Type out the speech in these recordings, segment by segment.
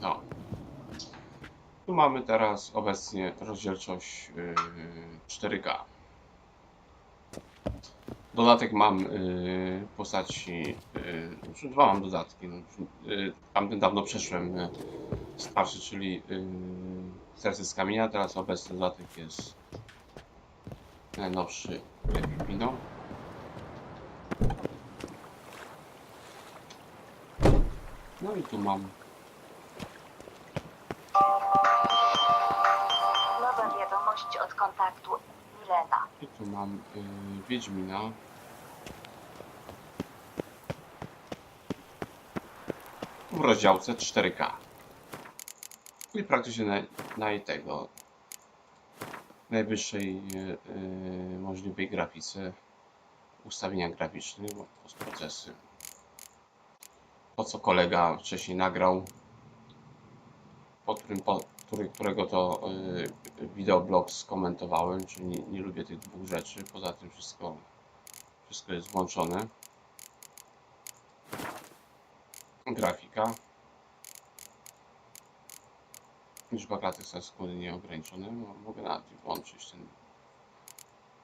No. Tu mamy teraz obecnie rozdzielczość yy, 4K. Dodatek mam yy, w postaci. Yy, znaczy dwa mam dodatki. No, yy, tamten dawno przeszłem yy, starszy, czyli yy, serce z kamienia. Teraz obecny dodatek jest najnowszy Epipino. No i tu mam kontaktu. I tu mam y, Wiedźmina. W rozdziałce 4K. I praktycznie na, na tego najwyższej y, y, możliwej grafice ustawienia graficzne, bo postprocesy. To co kolega wcześniej nagrał, po którym, po, który, którego to y, wideoblog skomentowałem, czyli nie, nie lubię tych dwóch rzeczy. Poza tym wszystko, wszystko jest włączone. Grafika. Liczba klatek sekundy nieograniczone. Mo- Mogę nawet włączyć ten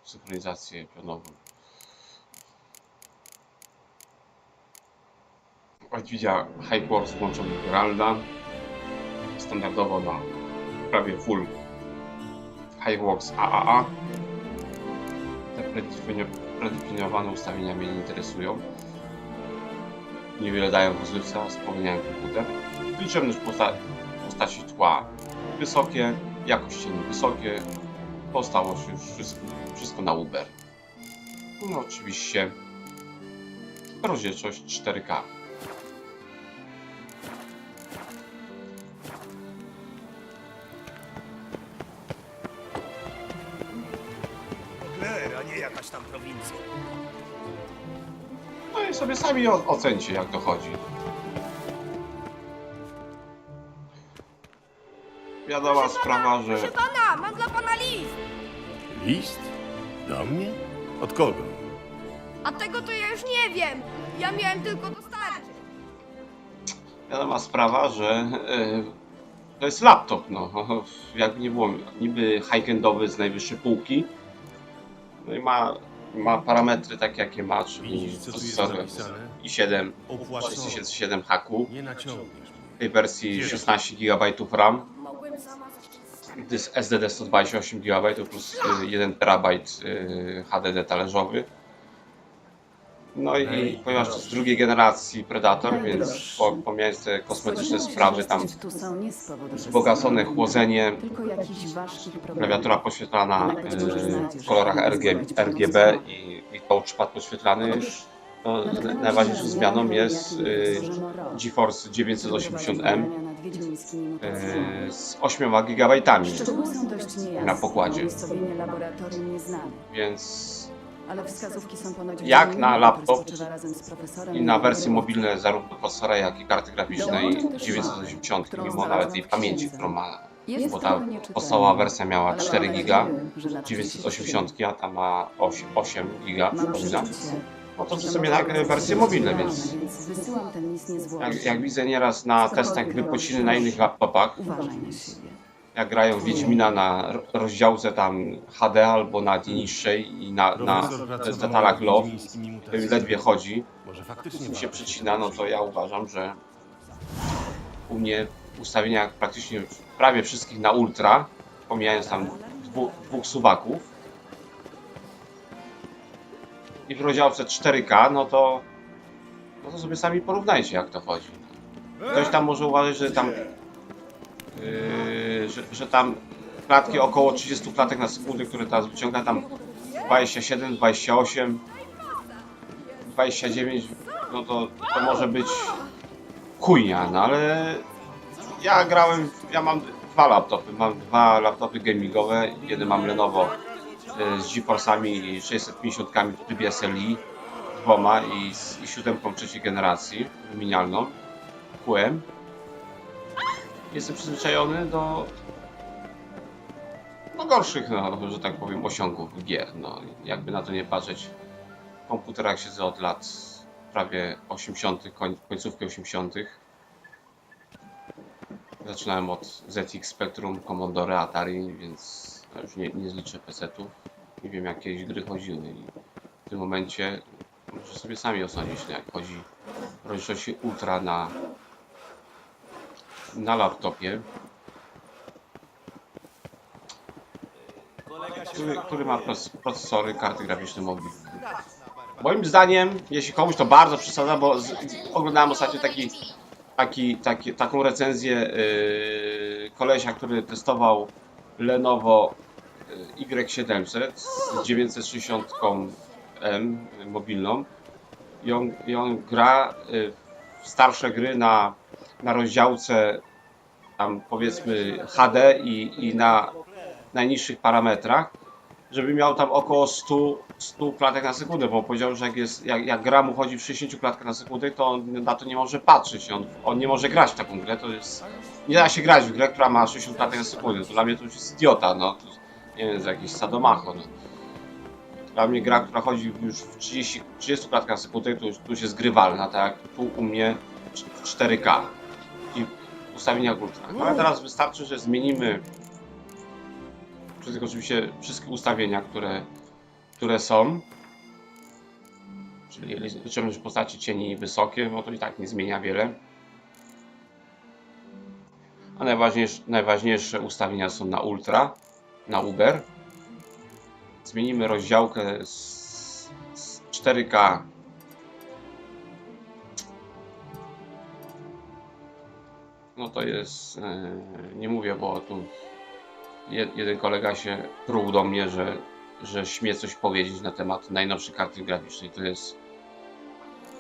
synchronizację pionową. Nvidia Hyperworks włączony Geralda. Standardowo na prawie full Highworks AAA. Te predefinio- predefiniowane ustawienia mnie nie interesują. Niewiele dają rozrywca, spowalniają komputer. Liczebność posta postaci tła wysokie, jakość cieni wysokie. Postało się już wszystko, wszystko na Uber. No oczywiście rozdzielczość 4K. Nie jakaś tam prowincja. No i sobie sami o- ocencie jak to chodzi. Wiadoma sprawa, że Proszę pana, mam dla pana list. List? Do mnie? Od kogo? A tego to ja już nie wiem. Ja miałem tylko dostarczyć. wiadoma sprawa, że e, to jest laptop, no. Jakby nie było, niby high-endowy z najwyższej półki. No i ma, ma parametry takie jakie ma, czyli Widzisz, co tu jest procesor napisane? i7 Opłacone. 607 haku. Nie naciągniesz tej wersji 16 GB RAM. Mogłem. Dysk SSD 128 GB plus y, 1 TB HDD talerzowy. No i ponieważ to jest drugiej generacji Predator, więc po, pomijając te kosmetyczne sprawy, tam z wzbogacone chłodzenie, klawiatura podświetlana y, w kolorach RG, RGB i, i touchpad podświetlany. No, n- najważniejszą zmianą jest y, GeForce 980M y, z 8 GB, na pokładzie. Więc ale wskazówki są ponoć Jak na laptop i na wersji który- mobilne zarówno procesora, jak i karty graficznej Dołączy też 980, którą mimo nawet tej pamięci, którą ma, bo ta podstawowa wersja miała ale 4 mam giga, nadzieję, że lat 980, a ta ma 8, 8 giga, przypominam. No to nagrę być wersję mobilną, realne, więc jak, jak widzę nieraz na testach wypociny na innych laptopach. Jak grają Wiedźmina na ro- rozdziałce tam HD albo na niższej i na, na detalach mutacjami. ledwie chodzi, Może faktycznie mi się przycina, no to ja uważam, że u mnie w ustawieniach praktycznie prawie wszystkich na ultra, pomijając tam dwóch, dwóch suwaków. I w rozdziałce 4K, no to no to sobie sami porównajcie jak to chodzi. Ktoś tam może uważać, że tam że, że tam klatki około 30 klatek na sekundę, które teraz wyciąga tam 27, 28 29, no to, to może być chujnia, no ale ja grałem, ja mam dwa laptopy, mam dwa laptopy gamingowe, jeden mam Lenovo y, z GeForce'ami i 650 w trybie SLI, dwoma i, z, i siódemką trzeciej generacji, wymienialną, QM. Jestem przyzwyczajony do no gorszych, no, że tak powiem, osiągów gier, no, jakby na to nie patrzeć w komputerach siedzę od lat prawie 80., koń, końcówki 80. Zaczynałem od ZX Spectrum, Commodore, Atari, więc już nie, nie zliczę PC-ów. Nie wiem jak kiedyś gry chodziły i w tym momencie możecie sobie sami osądzić, no, jak chodzi w rozdzielczości Ultra na, na laptopie. Który, który ma proc- procesory, karty graficzne mobilne. Moim zdaniem, jeśli komuś to bardzo przesadza, bo z, oglądałem ostatnio taki, taki, taki, taką recenzję yy, kolesia, który testował Lenovo yy, Y700 z 960 M mobilną i on, i on gra yy, w starsze gry na, na rozdziałce tam powiedzmy HD i, i na najniższych parametrach, żeby miał tam około 100, 100 klatek na sekundę, bo powiedział, że jak, jest, jak, jak gra mu chodzi w 60 klatkach na sekundę, to on na to nie może patrzeć, on, on nie może grać w taką grę, to jest... Nie da się grać w grę, która ma 60 klatek na sekundę, to dla mnie to już jest idiota, no. To, nie wiem, jakiś sadomacho, no. Dla mnie gra, która chodzi już w 30, 30 klatkach na sekundę, to już, to już jest grywalna, tak jak tu u mnie w 4K i w ustawieniach ultra. No, ale teraz wystarczy, że zmienimy wszystkie oczywiście wszystkie ustawienia, które, które są. Czyli że postaci cieni wysokie, no to i tak nie zmienia wiele. A najważniejsze, najważniejsze ustawienia są na Ultra, na Uber. Zmienimy rozdziałkę z, z 4K no to jest, e, nie mówię, bo tu je- jeden kolega się pruł do mnie, że, że śmie coś powiedzieć na temat najnowszej karty graficznej. To jest,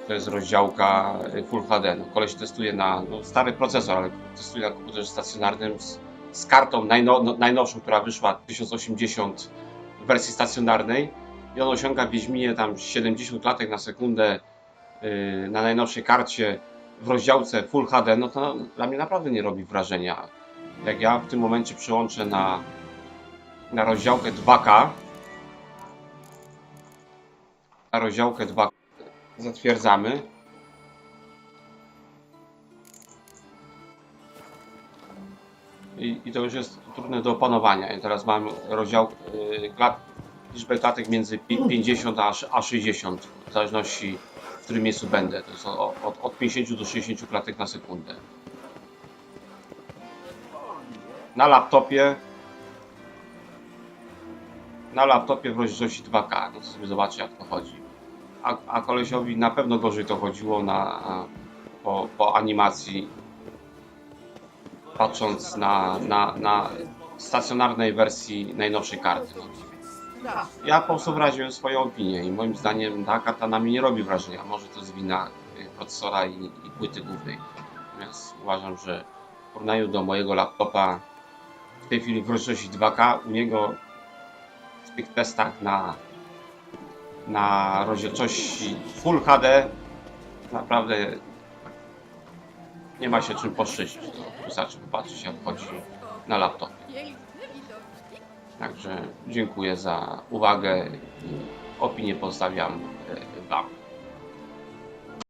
to jest rozdziałka Full HD. No, koleś testuje na no, stary procesor, ale testuje na komputerze stacjonarnym z, z kartą najno, no, najnowszą, która wyszła 1080 w wersji stacjonarnej i on osiąga w tam 70 klatek na sekundę yy, na najnowszej karcie w rozdziałce Full HD, no to dla mnie naprawdę nie robi wrażenia jak ja w tym momencie przyłączę na, na rozdziałkę 2K, na rozdziałkę 2 zatwierdzamy. I, I to już jest trudne do opanowania. I teraz mam rozdział, y, klat, liczbę klatek między pi- 50 a, sz- a 60, w zależności którym miejscu będę. To jest od, od 50 do 60 klatek na sekundę na laptopie na laptopie w rozdzielczości 2K, no to sobie zobaczcie jak to chodzi. A, a kolesiowi na pewno gorzej to chodziło na, po, po animacji patrząc na, na, na stacjonarnej wersji najnowszej karty. Ja po prostu wyraziłem swoją opinię i moim zdaniem ta na mnie nie robi wrażenia. Może to jest wina y, procesora i, i płyty głównej. Natomiast uważam, że w porównaniu do mojego laptopa w tej chwili w rozdzielczości 2K, u niego w tych testach na, na rozdzielczości Full HD naprawdę nie ma się czym poszczycić. No, wystarczy popatrzeć jak chodzi na laptopie. Także dziękuję za uwagę i opinię pozostawiam e, Wam.